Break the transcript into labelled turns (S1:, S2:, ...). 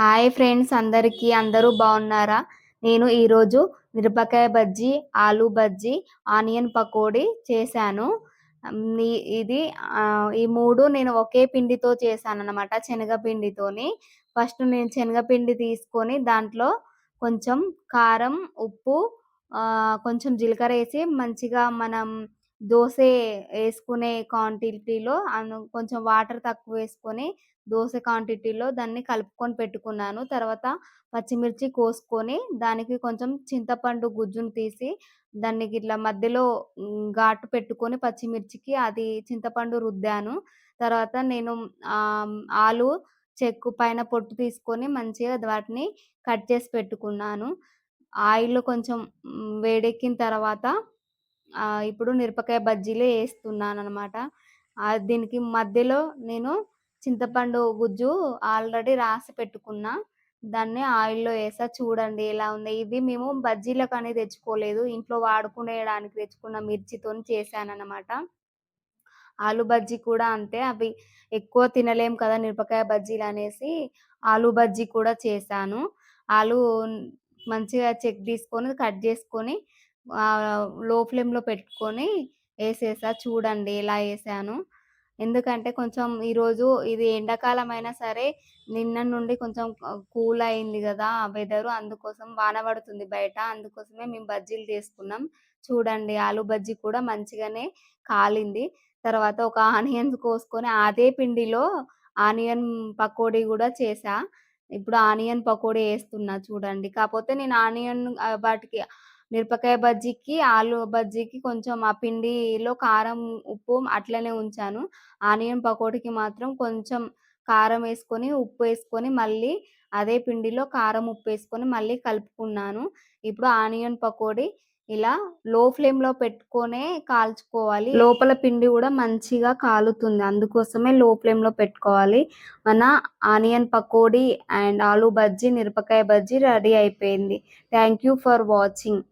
S1: Hi friends అందరికీ. అందరూ బాగున్నారా? నేను ఈరోజు మిరపకాయ బజ్జీ ఆలు బజ్జీ ఆనియన్ పకోడీ చేశాను. ఇది ఈ మూడు నేను ఒకే పిండితో చేశాను అనమాట శనగపిండితోని. ఫస్ట్ నేను శనగపిండి తీసుకొని దాంట్లో కొంచెం కారం ఉప్పు కొంచెం జీలకర్ర వేసి మంచిగా మనం దోశ వేసుకునే క్వాంటిటీలో అను కొంచెం వాటర్ తక్కువ వేసుకొని దోశ క్వాంటిటీలో దాన్ని కలుపుకొని పెట్టుకున్నాను. తర్వాత పచ్చిమిర్చి కోసుకొని దానికి కొంచెం చింతపండు గుజ్జును తీసి దాన్ని ఇట్లా మధ్యలో ఘాటు పెట్టుకొని పచ్చిమిర్చికి అది చింతపండు రుద్దాను. తర్వాత నేను ఆలు చెక్కు పైన పొట్టు తీసుకొని మంచిగా వాటిని కట్ చేసి పెట్టుకున్నాను. ఆయిల్ కొంచెం వేడెక్కిన తర్వాత ఇప్పుడు మిరపకాయ బజ్జీలే వేస్తున్నాను అనమాట దీనికి మధ్యలో నేను చింతపండు గుజ్జు ఆల్రెడీ రాసి పెట్టుకున్నా. దాన్ని ఆయిల్లో వేసా చూడండి ఎలా ఉంది. ఇవి మేము బజ్జీలకు అనేది తెచ్చుకోలేదు. ఇంట్లో వాడుకునేడానికి తెచ్చుకున్న మిర్చితో చేశాను అనమాట ఆలు బజ్జీ కూడా అంతే. అవి ఎక్కువ తినలేం కదా మిరపకాయ బజ్జీలు అనేసి ఆలు బజ్జీ కూడా చేశాను. ఆలు మంచిగా చెక్ తీసుకొని కట్ చేసుకొని లో ఫ్లేమ్లో పెట్టుకొని వేసేసా చూడండి ఎలా వేసాను ఎందుకంటే కొంచెం ఈరోజు ఇది ఎండాకాలం అయినా సరే నిన్న నుండి కొంచెం కూల్ అయింది కదా వెదరు. అందుకోసం వాన పడుతుంది బయట. అందుకోసమే మేము బజ్జీలు చేసుకున్నాం. చూడండి ఆలు బజ్జీ కూడా మంచిగానే కాలింది. తర్వాత ఒక ఆనియన్స్ కోసుకొని అదే పిండిలో ఆనియన్ పకోడీ కూడా చేసా. ఇప్పుడు ఆనియన్ పకోడీ వేస్తున్నా చూడండి. కాకపోతే నేను ఆనియన్ వాటికి మిరపకాయ బజ్జీకి ఆలు బజ్జీకి కొంచెం ఆ పిండిలో కారం ఉప్పు అట్లనే ఉంచాను. ఆనియన్ పకోడీకి మాత్రం కొంచెం కారం వేసుకొని ఉప్పు వేసుకొని మళ్ళీ అదే పిండిలో కారం ఉప్పు వేసుకొని మళ్ళీ కలుపుకున్నాను. ఇప్పుడు ఆనియన్ పకోడీ ఇలా లో ఫ్లేమ్లో పెట్టుకొనే కాల్చుకోవాలి. లోపల పిండి కూడా మంచిగా కాలుతుంది. అందుకోసమే లో ఫ్లేమ్లో పెట్టుకోవాలి. మన ఆనియన్ పకోడీ అండ్ ఆలు బజ్జీ మిరపకాయ బజ్జీ రెడీ అయిపోయింది. Thank you for watching.